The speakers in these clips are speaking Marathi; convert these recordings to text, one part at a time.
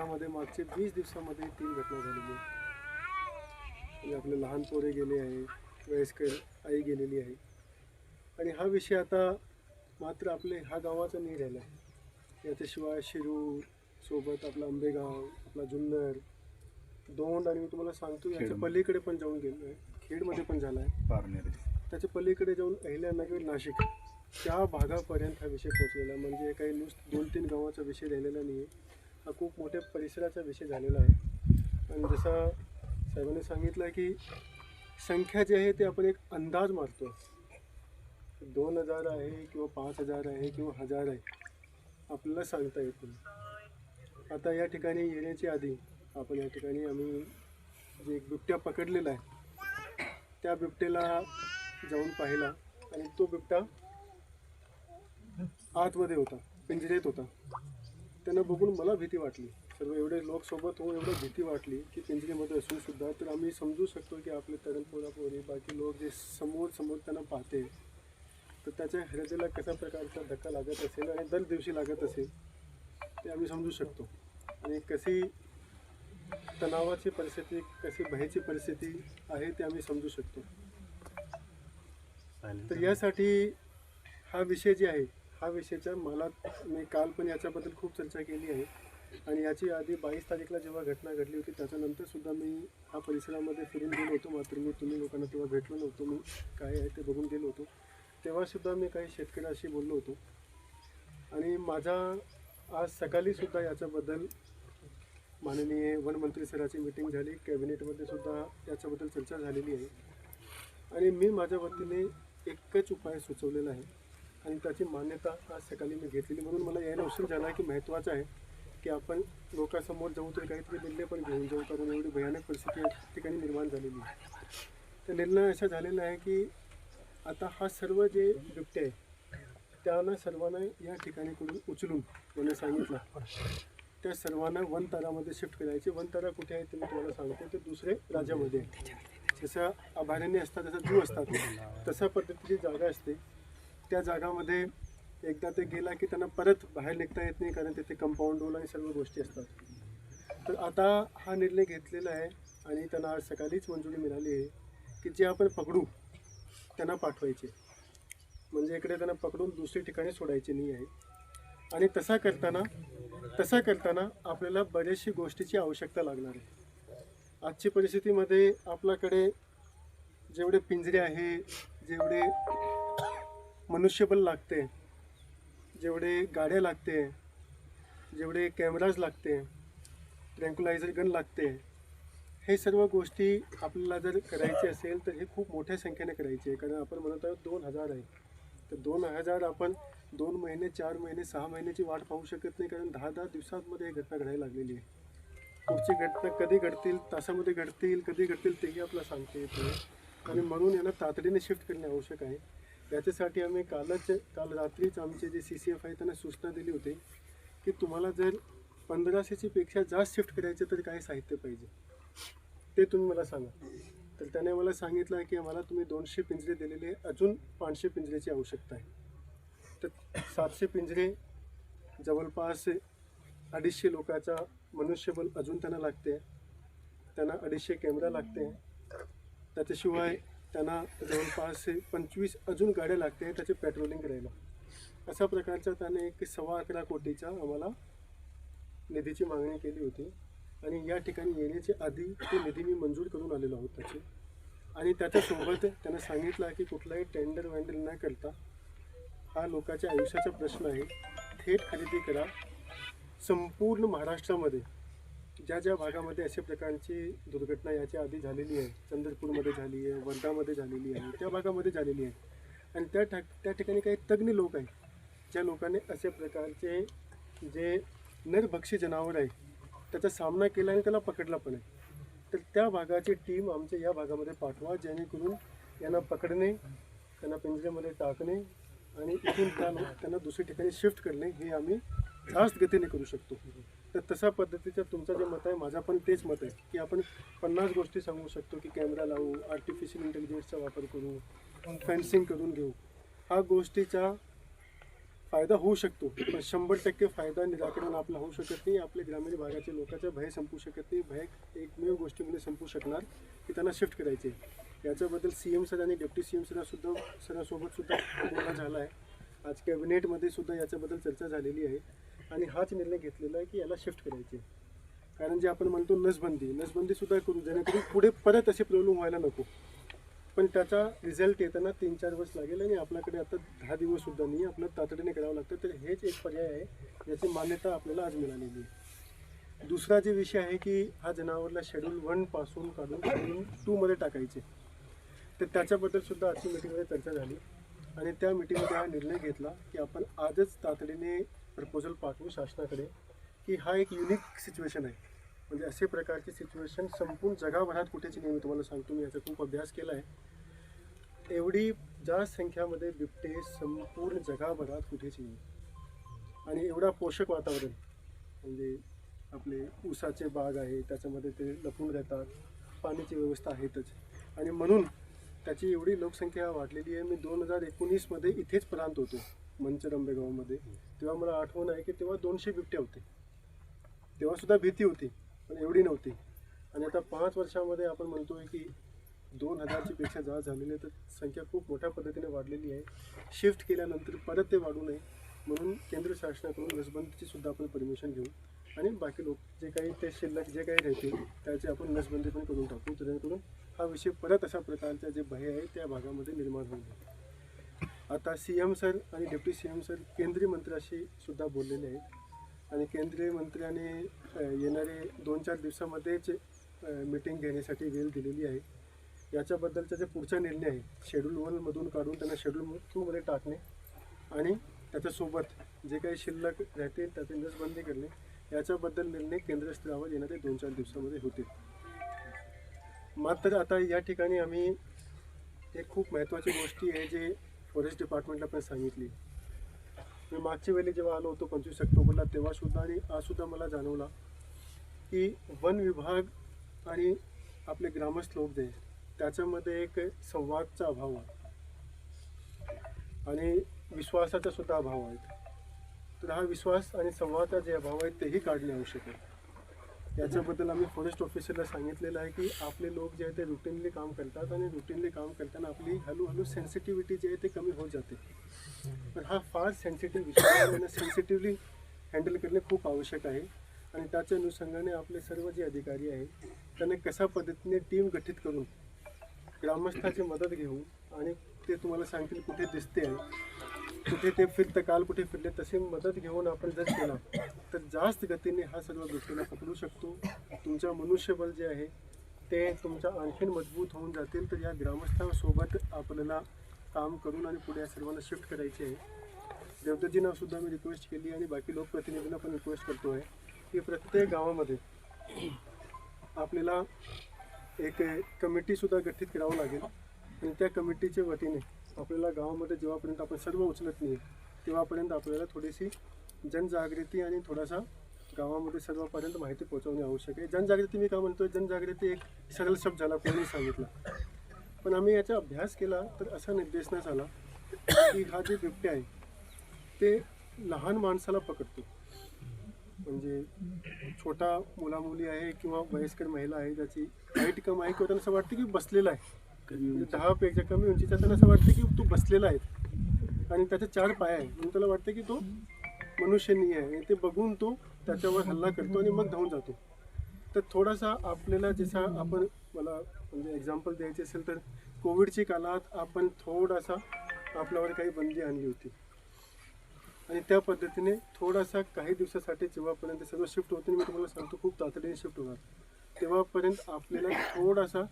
भागामध्ये मागचे वीस दिवसामध्ये तीन घटना झालेली आहे म्हणजे आपले लहान पोरे गेले आहे वयस्कर आई गेलेली आहे. आणि हा विषय आता मात्र आपले ह्या गावाचा नाही राहिला. आहे याच्याशिवाय शिरूर सोबत आपला आंबेगाव आपला जुन्नर दोंड आणि मी तुम्हाला सांगतो याच्या. पलीकडे पण जाऊन गेलो आहे. खेडमध्ये पण झाला आहे. त्याच्या पलीकडे जाऊन अहिल्यानगर नाशिक त्या भागापर्यंत हा विषय पोहोचलेला आहे. म्हणजे काही नुस दोन तीन गावाचा विषय राहिलेला नाही आहे हा खूप मोठ्या परिसराचा विषय झालेला आहे. आणि जसं साहेबांनी सांगितलं की संख्या जी आहे ते आपण एक अंदाज मारतो. दोन हजार आहे किंवा पाच हजार आहे किंवा हजार आहे आपल्याला सांगता येत नाही. आता या ठिकाणी येण्याची आधी आपण या ठिकाणी आम्ही जे बिबट्या पकडलेला आहे त्या बिबट्याला जाऊन पाहिला आणि तो बिबटा आतमध्ये होता पिंजरेत होता. त्यांना बघून मला भीती वाटली. सर्व एवढे लोक सोबत होऊन एवढं भीती वाटली की पिंजरेमध्ये असून सुद्धा तर आम्ही समजू शकतो की आपले तरुण पोरापोरी बाकी लोक जे समोर समोर त्यांना पाहते तर त्याच्या हृदयाला कशा प्रकारचा धक्का लागत असेल आणि दर दिवशी लागत असेल ते आम्ही समजू शकतो. आणि कशी तणावाची परिस्थिती कशी भयाची परिस्थिती आहे ते आम्ही समजू शकतो. तर यासाठी हा विषय जे आहे हा विषयचा मला मी काल पण याच्याबद्दल खूप चर्चा केली आहे. आणि याची आधी बावीस तारीखला जेव्हा घटना घडली होती त्याच्यानंतर सुद्धा मी हा परिसरामध्ये फिरून गेलो होतो. मात्र मी तुम्ही लोकांना तेव्हा भेटलो नव्हतो. मी काय आहे ते बघून गेलो होतो. तेव्हासुद्धा मी काही शेतकऱ्याशी बोललो होतो. आणि माझा आज सकाळीसुद्धा याच्याबद्दल माननीय वनमंत्री सराची मिटिंग झाली. कॅबिनेटमध्ये सुद्धा याच्याबद्दल चर्चा झालेली आहे. आणि मी माझ्या वतीने एकच उपाय सुचवलेला आहे. आणि त्याची मान्यता आज सकाळी मी घेतलेली. म्हणून मला यायला उशीर झाला. आहे की महत्त्वाचं आहे की आपण लोकांसमोर जाऊ तर काहीतरी निर्णय पण घेऊन जाऊ. कारण एवढी भयानक परिस्थिती या ठिकाणी निर्माण झालेली आहे. तर निर्णय असा झालेला आहे की आता हा सर्व जे बिबटे आहे त्यांना सर्वांना या ठिकाणीकडून उचलून मला सांगितलं त्या सर्वांना वनतारामध्ये शिफ्ट करायचे. वनतारा कुठे आहे ते मी तुम्हाला सांगतो. ते दुसरे राज्यामध्ये आहे. जसं अभयारण्य असतात जसं जू असतात तशा पद्धतीची जागा असते. त्या जागामध्ये एकदा ते गेला की त्यांना परत बाहेर निघता येत नाही कारण तिथे कंपाऊंड वॉल आणि सर्व गोष्टी असतात. तर आता हा निर्णय घेतलेला आहे आणि त्यांना आज सकाळीच मंजुरी मिळाली आहे की जे आपण पकडू त्यांना पाठवायचे. म्हणजे इकडे त्यांना पकडून दुसरी ठिकाणी सोडायचे नाही आहे. आणि तसा करताना तसा करताना आपल्याला बऱ्याचशा गोष्टीची आवश्यकता लागणार आहे. आजची परिस्थितीमध्ये आपल्याकडे जेवढे पिंजरे आहे जेवढे मनुष्यबळ लागते. जेवढे गाड्या लागते जेवढे कॅमेराज लागते ट्रँक्युलायझर गन लागते हे सर्व गोष्टी आपल्याला जर करायचे असेल तर हे खूप मोठ्या संख्येने करायचे आहे. कारण आपण म्हणत आहोत दोन हजार आहे. तर दोन हजार आपण दोन महिने चार महिने सहा महिन्याची वाट पाहू शकत नाही. कारण दहा दहा दिवसांमध्ये ही घटना घडायला लागलेली आहे. पुढची घटना कधी घडतील तासामध्ये घडतील कधी घडतील तेही आपल्याला सांगता येते आणि म्हणून यांना तातडीने शिफ्ट करणे आवश्यक आहे. याच्यासाठी आम्ही कालच काल रात्रीच आमचे जे सी सी एफ आहे त्यांना सूचना दिली होती की तुम्हाला जर पंधराशेची पेक्षा जास्त शिफ्ट करायचे तर काय साहित्य पाहिजे? ते तुम्ही मला सांगा. तर त्याने मला सांगितलं की आम्हाला तुम्ही दोनशे पिंजरे दिलेले अजून पाचशे पिंजऱ्याची आवश्यकता आहे. तर सातशे पिंजरे जवळपास अडीचशे लोकांचा मनुष्यबल अजून त्यांना लागते. त्यांना अडीचशे कॅमेरा लागते. त्याच्याशिवाय त्यांना जवळपास पंचवीस अजून गाड्या लागते त्याचे पेट्रोलिंग करायला. अशा प्रकारचा त्याने एक सव्वा अकरा कोटीचा आम्हाला निधीची मागणी केली होती. आणि या ठिकाणी येण्याच्या आधी ते निधी मी मंजूर करून आलेलो आहोत त्याचे. आणि त्याच्यासोबत त्यानं सांगितलं की कुठलाही टेंडर वेंडर न करता हा लोकांच्या आयुष्याचा प्रश्न आहे. थेट खरेदी करा. संपूर्ण महाराष्ट्रामध्ये ज्या ज्या भागामध्ये अशा प्रकारची दुर्घटना याच्या आधी झालेली आहे चंद्रपूरमध्ये झाली आहे वर्धामध्ये झालेली आहे त्या भागामध्ये झालेली आहे. आणि त्या ठा त्या ठिकाणी काही तज्ज्ञ लोक आहेत ज्या लोकांनी अशा प्रकारचे जे नरभक्षी जनावर आहे त्याचा सामना केला आणि त्याला पकडला पण आहे. तर त्या भागाची टीम आमच्या या भागामध्ये पाठवा जेणेकरून यांना पकडणे त्यांना पिंजऱ्यामध्ये टाकणे आणि इथून त्या त्यांना दुसऱ्या ठिकाणी शिफ्ट करणे हे आम्ही जास्त गतीने करू शकतो. तर तशा पद्धतीचं तुमचं जे मत आहे माझा पण तेच मत आहे की आपण पन्नास गोष्टी सांगू शकतो की कॅमेरा लावू आर्टिफिशियल इंटेलिजन्सचा वापर करू फेन्सिंग करून घेऊ. हा गोष्टीचा फायदा होऊ शकतो पण शंभर टक्के फायदा निराकरण आपला होऊ शकत नाही. आपल्या ग्रामीण भागाच्या लोकांचा भय संपू शकत नाही. भय एकमेव गोष्टीमध्ये संपू शकणार की त्यांना शिफ्ट करायचे. याच्याबद्दल सी एम सर आणि डेप्टी सी एम सर सरासोबतसुद्धा सरांसोबत सुद्धा बोलणं झालं आहे. आज कॅबिनेटमध्ये सुद्धा याच्याबद्दल चर्चा झालेली आहे. आणि हाच निर्णय घेतलेला आहे की याला शिफ्ट करायचे कारण जे आपण म्हणतो नसबंदी नसबंदी सुद्धा करू जेणेकरून पुढे परत असे प्रॉब्लेम व्हायला नको. पण त्याचा रिझल्ट येताना तीन चार वर्ष लागेल आणि आपल्याकडे आता दहा दिवस सुद्धा नाही आपलं तातडीने करावं लागतं. तर हेच एक पर्याय आहे याची मान्यता आपल्याला आज मिळालेली आहे. दुसरा जे विषय आहे की हा जनावरला शेड्यूल वनपासून काढून शेड्यूल टूमध्ये टाकायचे. तर त्याच्याबद्दल सुद्धा आजची मिटिंगमध्ये चर्चा झाली. आणि त्या मिटिंगमध्ये हा निर्णय घेतला की आपण आजच तातडीने प्रपोजल पाठवू शासनाकडे की हा एक युनिक सिच्युएशन आहे. म्हणजे असे प्रकारची सिच्युएशन संपूर्ण जगाभरात कुठेच नाही मी तुम्हाला सांगतो. मी याचा खूप अभ्यास केला आहे. एवढी जास्त संख्यामध्ये बिबटे संपूर्ण जगाभरात कुठेच नाही. आणि एवढा पोषक वातावरण म्हणजे आपले ऊसाचे बाग आहे त्याच्यामध्ये ते लपून राहतात पाण्याची व्यवस्था आहेतच. आणि म्हणून त्याची एवढी लोकसंख्या वाढलेली आहे. मी दोन हजार एकोणीसमध्ये इथेच प्रांत होतो. मंचर आंबेगावमध्ये तेव्हा मला आठवण आहे की तेव्हा दोनशे बिबट्या होते. तेव्हासुद्धा भीती होती पण एवढी नव्हती. आणि आता पाच वर्षामध्ये आपण म्हणतोय की दोन हजारची पेक्षा जास्त झालेली आहे तर संख्या खूप मोठ्या पद्धतीने वाढलेली आहे. शिफ्ट केल्यानंतर परत ते वाढू नये म्हणून केंद्र शासनाकडून नसबंदीची सुद्धा आपण परमिशन घेऊ. आणि बाकी लोक जे काही ते शिल्लक जे काही राहतील त्याची आपण नसबंदी पण करून टाकू जेणेकरून हा विषय परत अशा प्रकारचा जे भय आहे त्या भागामध्ये निर्माण होऊ नये आता सी एम सर आणि डेप्टी सी एम सर केंद्रीय मंत्र्याशी सुद्धा बोललेले आहेत. आणि केंद्रीय मंत्र्याने येणारे दोन चार दिवसामध्येच मीटिंग घेण्यासाठी वेळ दिलेली आहे याच्याबद्दलचा जे पुढचा निर्णय आहे शेड्यूल वनमधून काढून त्यांना शेड्यूल टूमध्ये टाकणे आणि त्याच्यासोबत जे काही शिल्लक राहतील त्याचे नसबंदी करणे याच्याबद्दल निर्णय केंद्र स्तरावर येणारे दोन चार दिवसामध्ये होतील. मात्र आता या ठिकाणी आम्ही एक खूप महत्त्वाची गोष्टी आहे जे फॉरेस्ट डिपार्टमेंटला पण सांगितली. मी मागच्या वेळी जेव्हा आलो होतो पंचवीस ऑक्टोबरला तेव्हासुद्धा आणि आज सुद्धा मला जाणवला की वन विभाग आणि आपले ग्रामस्थ लोक जे त्याच्यामध्ये एक संवादचा अभाव आहे. आणि विश्वासाचा सुद्धा अभाव आहे. तर हा विश्वास आणि संवादाचा जे अभाव आहे तेही काढणे आवश्यक आहे. याच्याबद्दल आम्ही फॉरेस्ट ऑफिसरला सांगितलेलं आहे की आपले लोक जे आहे ते रुटीनली काम करतात आणि रुटीनली काम करताना आपली हळूहळू सेन्सिटिव्हिटी जी आहे ते कमी होत जाते. पण हा फार सेन्सिटिव्ह विषय आहे. त्यांना सेन्सिटिव्हली हँडल करणे खूप आवश्यक आहे. आणि त्याच्या अनुषंगाने आपले सर्व जे अधिकारी आहेत त्यांना कशा पद्धतीने टीम गठीत करून ग्रामस्थाची मदत घेऊन आणि ते तुम्हाला सांगतील कुठे दिसते आहे कुठे ते फिरतं काल कुठे फिरले तसे मदत घेऊन आपण जर केला तर जास्त गतीने हा सर्व गोष्टीला पकडू शकतो. तुमचं मनुष्यबळ जे आहे ते तुमच्या आणखीन मजबूत होऊन जातील. तर या ग्रामस्थांसोबत आपल्याला काम करून आणि पुढे या सर्वांना शिफ्ट करायचे आहे. देवदत्तजींना सुद्धा मी रिक्वेस्ट केली आणि बाकी लोकप्रतिनिधींना पण रिक्वेस्ट करतो आहे की प्रत्येक गावामध्ये आपल्याला एक कमिटीसुद्धा गठीत करावं लागेल. आणि त्या कमिटीच्या वतीने आपल्याला गावामध्ये जेव्हापर्यंत आपण सर्व उचलत नाही तेव्हापर्यंत आपल्याला थोडीशी जनजागृती आणि थोडासा गावामध्ये सर्वांपर्यंत माहिती पोहोचवणे आवश्यक आहे. जनजागृती मी का म्हणतोय? जनजागृती एक सरळ शब्द झाला कोणी सांगितलं. पण आम्ही याचा अभ्यास केला तर असा निर्देशनास आला की हा जे बिबटे आहे ते लहान माणसाला पकडतो. म्हणजे छोटा मुलामुली आहे किंवा वयस्कर महिला आहे ज्याची हाईट कम आहे किंवा त्यांना असं वाटतं की बसलेला आहे. दहापेक्षा कमी उंचीचा म्हणजे त्याला असं वाटतं की तो बसलेला आहे आणि त्याचे चार पाय आहे म्हणून त्याला वाटतं की तो मनुष्य नाही आहे. आणि ते बघून तो त्याच्यावर हल्ला करतो आणि मग धावून जातो. तर थोडासा आपल्याला जसा आपण मला म्हणजे एक्झाम्पल द्यायचे असेल तर कोविडच्या काळात आपण थोडासा आपल्यावर काही बंदी आणली होती. आणि त्या पद्धतीने थोडासा काही दिवसासाठी जेव्हापर्यंत सगळं शिफ्ट होते मी तुम्हाला सांगतो खूप तातडीने शिफ्ट होणार. तेव्हापर्यंत आपल्याला थोडासा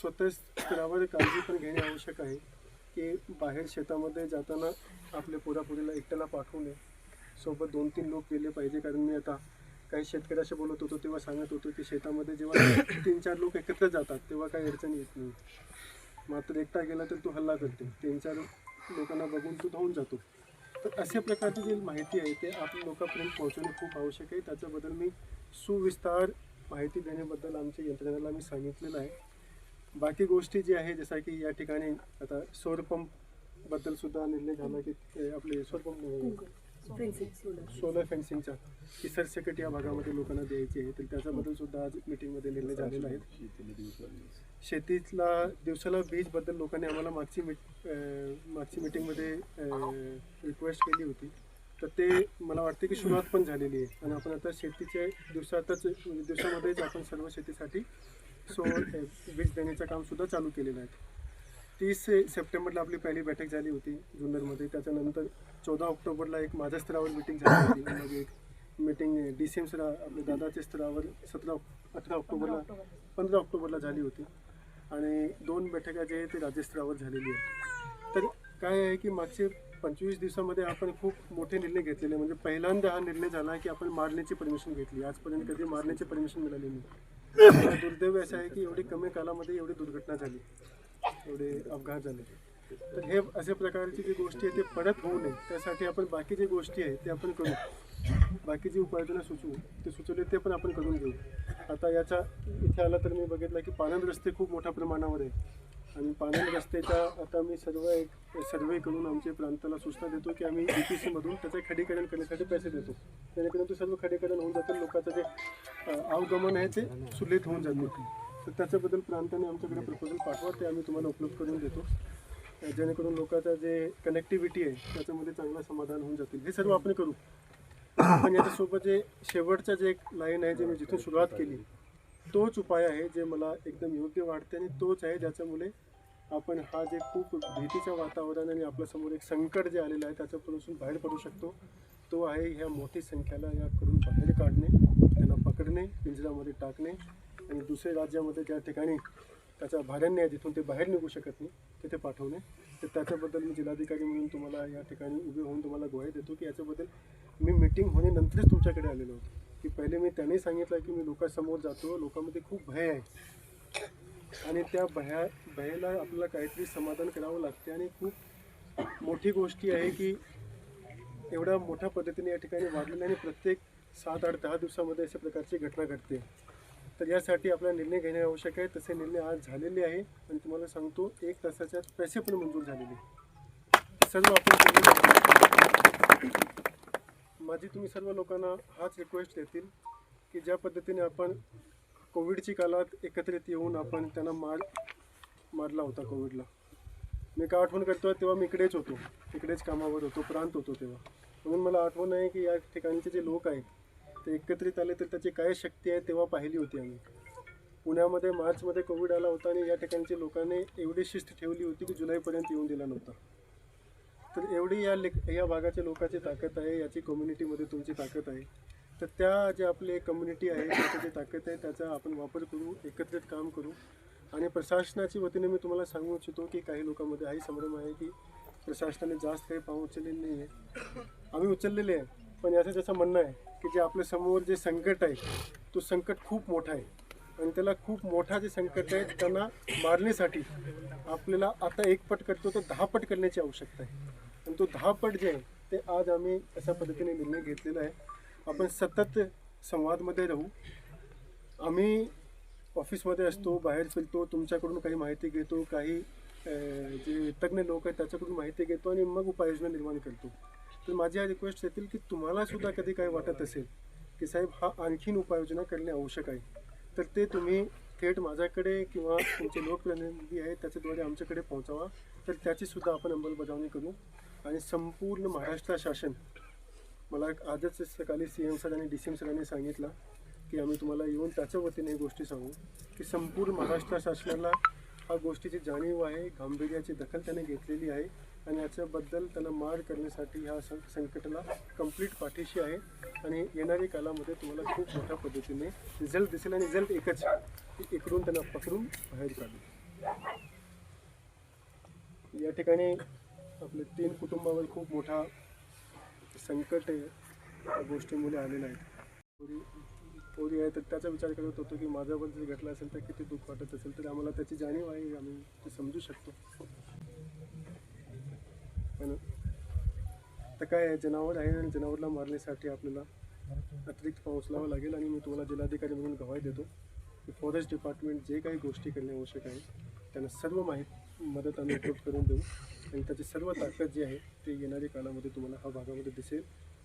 स्वतः स्तरावर काळजी पण घेणे आवश्यक आहे की बाहेर शेतामध्ये जाताना आपल्या पुरापुरीला एकट्याला पाठवू नये. सोबत दोन तीन लोक गेले पाहिजे. कारण मी आता काही शेतकऱ्याशी बोलत होतो तेव्हा सांगत होतो की शेतामध्ये जेव्हा तीन चार लोक एकत्र जातात तेव्हा काही अडचण येत नाही. मात्र एकटा गेला तर तो हल्ला करते. तीन चार लोकांना बघून तो धावून जातो. तर अशा प्रकारची जी माहिती आहे ते आपल्या लोकांपर्यंत पोहोचवणे खूप आवश्यक आहे. त्याच्याबद्दल मी सुविस्तार माहिती देण्याबद्दल आमच्या यंत्रणेला मी सांगितलेलं आहे. बाकी गोष्टी जी आहे जसं की या ठिकाणी आता सौर पंपबद्दल सुद्धा निर्णय झाला की ते आपले पंप सोलर फेन्सिंगचा की सरसकट या भागामध्ये लोकांना द्यायची आहे तर त्याच्याबद्दल सुद्धा आज मीटिंगमध्ये निर्णय झालेला आहे. शेतीतला दिवसाला वीजबद्दल लोकांनी आम्हाला मागची मीट मागची मीटिंगमध्ये रिक्वेस्ट केली होती. तर ते मला वाटते की सुरुवात पण झालेली आहे. आणि आपण आता शेतीचे दिवसातच म्हणजे दिवसामध्येच आपण सर्व शेतीसाठी सो वीज देण्याचं काम सुद्धा चालू केलेलं आहे. तीस सप्टेंबरला आपली पहिली बैठक झाली होती जुन्नरमध्ये. त्याच्यानंतर चौदा ऑक्टोबरला एक माझ्या स्तरावर मिटिंग झाली होती. मग एक मिटिंग डी सी एम स्तरा आपल्या दादाच्या स्तरावर सतरा अठरा ऑक्टोबरला पंधरा ऑक्टोबरला झाली होती. आणि दोन बैठका जे आहे ते राज्यस्तरावर झालेली आहे तर काय आहे की मागचे पंचवीस दिवसामध्ये आपण खूप मोठे निर्णय घेतलेले. म्हणजे पहिल्यांदा हा निर्णय झाला की आपण मारण्याची परमिशन घेतली. आजपर्यंत कधी मारण्याची परमिशन मिळाली नाही. दुर्दैव असं आहे की एवढी कमी कालामध्ये एवढी दुर्घटना झाली. एवढे अपघात झाले. तर हे अशा प्रकारची जी गोष्टी आहे ते परत होऊ नये. त्यासाठी आपण बाकी जे गोष्टी आहे ते आपण करू. बाकीची उपाययोजना सुचवू ते सुचवले ते पण आपण करून घेऊ. आता याचा इथे आला तर मी बघितलं की पानंद रस्ते खूप मोठ्या प्रमाणावर आहे. आणि पानंद रस्त्याच्या आता मी सर्व एक सर्वे करून आमच्या प्रांताला सूचना देतो की आम्ही ई पी सीमधून त्याचं खडीकरण करण्यासाठी पैसे देतो. जेणेकरून ते सर्व खडीकरण होऊन जातं लोकांचं जे अवगमन आहे ते सुलित होऊन जातं तर त्याच्याबद्दल प्रांताने आमच्याकडे प्रपोजल पाठवा ते आम्ही तुम्हाला उपलब्ध करून देतो. जेणेकरून लोकांचं जे कनेक्टिव्हिटी आहे त्याच्यामध्ये चांगलं समाधान होऊन जातील. हे सर्व आपण करू. पण याच्यासोबत जे शेवटचं जे एक लाईन आहे जे मी जिथून सुरुवात केली तोच उपाय आहे जे मला एकदम योग्य वाटते आणि तोच आहे ज्याच्यामुळे आपण हा जे खूप भीतीचं वातावरण आणि आपल्यासमोर एक संकट जे आलेलं आहे त्याच्यापासून बाहेर पडू शकतो. तो आहे ह्या मोठी संख्येला या करून बाहेर काढणे त्यांना पकडणे पिंजऱ्यामध्ये टाकणे आणि दुसऱ्या राज्यामध्ये त्या ठिकाणी त्याच्या भाड्याने आहे जिथून ते बाहेर निघू शकत नाही तिथे पाठवणे. तर त्याच्याबद्दल मी जिल्हाधिकारी म्हणून तुम्हाला या ठिकाणी उभे होऊन तुम्हाला ग्वाही देतो की याच्याबद्दल मी मिटिंग होण्यानंतरच तुमच्याकडे आलेलो होतो. की पहिले मी त्यांनी सांगितलं की मी लोकांसमोर जातो लोकांमध्ये खूप भय आहे. आणि त्या भया भयाला आपल्याला काहीतरी समाधान करावं लागते. आणि खूप मोठी गोष्टी आहे की एवढ्या मोठ्या पद्धतीने या ठिकाणी वाढलेलं आणि प्रत्येक सात आठ दहा दिवसामध्ये अशा प्रकारची घटना घडते. तर यासाठी आपला निर्णय घेणे आवश्यक आहे. तसे निर्णय आज झालेले आहे. आणि तुम्हाला सांगतो एक तासाच्या पैसे पण मंजूर झालेले सर्व आपण माझी तुम्ही सर्व लोकांना हाच रिक्वेस्ट देतील की ज्या पद्धतीने आपण कोविडची काळात एकत्रित येऊन आपण त्यांना मार मारला होता कोविडला. मी का आठवण करतो तेव्हा मी इकडेच होतो. इकडेच कामावर होतो प्रांत होतो तेव्हा. म्हणून मला आठवण आहे की या ठिकाणचे जे लोक आहेत ते एकत्रित आले तर त्याची काय शक्ती आहे तेव्हा पाहिली होती आम्ही. पुण्यामध्ये मार्चमध्ये कोविड आला होता आणि या ठिकाणच्या लोकांनी एवढी शिस्त ठेवली होती की जुलैपर्यंत येऊन दिला नव्हता. तर एवढी या लेख या भागाच्या लोकांची ताकद आहे याची कम्युनिटीमध्ये तुमची ताकद आहे. तर त्या जे आपले कम्युनिटी आहे त्याची जी ताकद आहे त्याचा आपण वापर करू एकत्रित काम करू. आणि प्रशासनाच्या वतीने मी तुम्हाला सांगू इच्छितो की काही लोकांमध्ये हाही संभ्रम आहे की प्रशासनाने जास्त काही पाऊल उचललेले नाही आहे आम्ही उचललेले आहे पण याचं त्याचं म्हणणं आहे की जे आपल्यासमोर जे संकट आहे तो संकट खूप मोठा आहे. आणि त्याला खूप मोठा जे संकट आहे त्यांना मारण्यासाठी आपल्याला आता एक पट करतो तो दहा पट करण्याची आवश्यकता आहे. आणि तो दहा पट जे आहे ते आज आम्ही अशा पद्धतीने निर्णय घेतलेला आहे. आपण सतत संवादमध्ये राहू. आम्ही ऑफिसमध्ये असतो बाहेर फिरतो तुमच्याकडून काही माहिती घेतो काही जे तज्ज्ञ लोक आहेत त्याच्याकडून माहिती घेतो आणि मग उपाययोजना निर्माण करतो. तर माझी हा रिक्वेस्ट येतील की तुम्हालासुद्धा कधी काही वाटत असेल की साहेब हा आणखीन उपाययोजना करणे आवश्यक आहे. तर ते तुम्ही थेट माझ्याकडे किंवा तुमचे लोकप्रतिनिधी आहेत त्याच्याद्वारे आमच्याकडे पोहोचावा. तर त्याचीसुद्धा आपण अंमलबजावणी करू आणि संपूर्ण महाराष्ट्र शासन मला आजच सकाळी सी एम सर आणि डी सी एम सरांनी सांगितलं की आम्ही तुम्हाला येऊन त्याच्या वतीने गोष्टी सांगू की संपूर्ण महाराष्ट्र शासनाला हा गोष्टीची जाणीव आहे गांभीर्याची दखल त्याने घेतलेली आहे आणि याच्याबद्दल त्याला मार करण्यासाठी ह्या सं संकटाला कंप्लीट पाठीशी आहे आणि येणाऱ्या कालामध्ये तुम्हाला खूप मोठ्या पद्धतीने रिझल्ट दिसेल आणि रिझल्ट एकच इकडून त्यांना पकडून बाहेर काढू. या ठिकाणी आपले तीन कुटुंबावर खूप मोठा संकट आहे त्या गोष्टीमुळे आलेलं आहे. पोरी पोरी आहे तर त्याचा विचार करत होतो की माझ्याबद्दल जर घडला असेल तर किती दुःख वाटत असेल तर आम्हाला त्याची जाणीव आहे आम्ही ते समजू शकतो. पण तर काय आहे जनावर आहे आणि जनावरला मारण्यासाठी आपल्याला अतिरिक्त पाऊस लावा लागेल आणि मी तुम्हाला जिल्हाधिकारी म्हणून गवाही देतो की फॉरेस्ट डिपार्टमेंट जे काही गोष्टी करणे आवश्यक आहे त्यांना सर्व माहिती मदत आम्ही उपलब्ध करून देऊ. आणि त्याची सर्व ताकद जी आहे ते येणाऱ्या काळामध्ये तुम्हाला हा भागामध्ये दिसेल.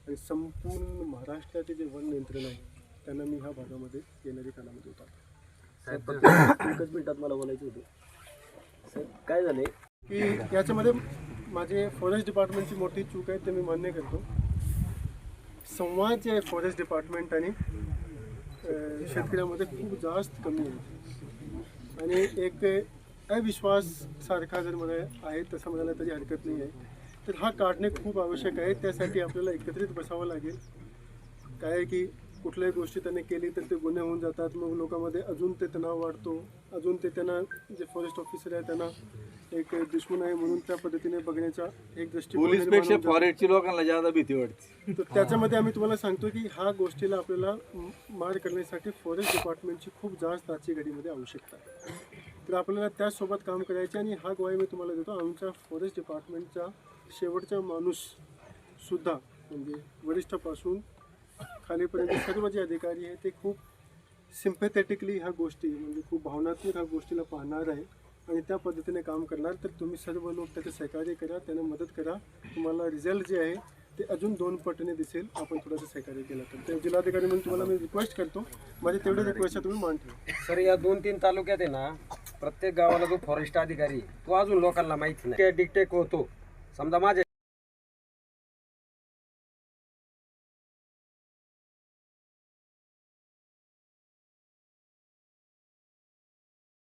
आणि संपूर्ण महाराष्ट्राचे जे वन नियंत्रण आहे त्यांना मी ह्या भागामध्ये येणाऱ्या काळामध्ये फक्त एकच मिनिटात मला बोलायचं होतं. साहेब काय झालंय? की याच्यामध्ये माझे फॉरेस्ट डिपार्टमेंटची मोठी चूक आहे ते मी मान्य करतो. संवाद जे आहे फॉरेस्ट डिपार्टमेंट आणि शेतकऱ्यामध्ये खूप जास्त कमी आहे. आणि एक अविश्वास सारखा जर मला आहे तसं म्हणायला तरी हरकत नाही आहे. तर हा काढणे खूप आवश्यक आहे त्यासाठी आपल्याला एकत्रित बसावं लागेल. काय की कुठल्याही गोष्टी त्यांनी केली तर ते गुन्हे होऊन जातात मग लोकांमध्ये अजून ते तणाव वाढतो अजून ते त्यांना जे फॉरेस्ट ऑफिसर आहे त्यांना एक दुश्मन आहे म्हणून त्या पद्धतीने बघण्याचा एक. फॉरेस्टची लोकांना जादा भीती वाटते. तर त्याच्यामध्ये आम्ही तुम्हाला सांगतो की ह्या गोष्टीला आपल्याला मार करण्यासाठी फॉरेस्ट डिपार्टमेंटची खूप जास्त आजची घडीमध्ये आवश्यकता आहे. तर आपल्याला त्याचसोबत काम करायचे आणि हा गोवा मी तुम्हाला देतो. आमच्या फॉरेस्ट डिपार्टमेंटचा शेवटचा माणूससुद्धा म्हणजे वरिष्ठापासून खालीपर्यंत सर्व जे अधिकारी आहे ते खूप सिम्पॅथेटिकली ह्या गोष्टी म्हणजे खूप भावनात्मक ह्या गोष्टीला पाहणार आहे आणि त्या पद्धतीने काम करणार. तर तुम्ही सर्व लोक त्याचं सहकार्य करा त्यांना मदत करा. तुम्हाला रिझल्ट जे आहे ते अजून दोन पटीने दिसेल. आपण थोडंसं सहकार्य केलं तर. ते जिल्हाधिकारी म्हणून तुम्हाला मी रिक्वेस्ट करतो. माझी तेवढी रिक्वेस्ट आहे तुम्ही मान ठेवा सर या दोन तीन तालुक्यात आहे ना प्रत्येक गावाला जो फॉरेस्ट अधिकारी आहे, तो अजून लोकांना माहिती नाही. डिक्टेक होतो समजा माझ्या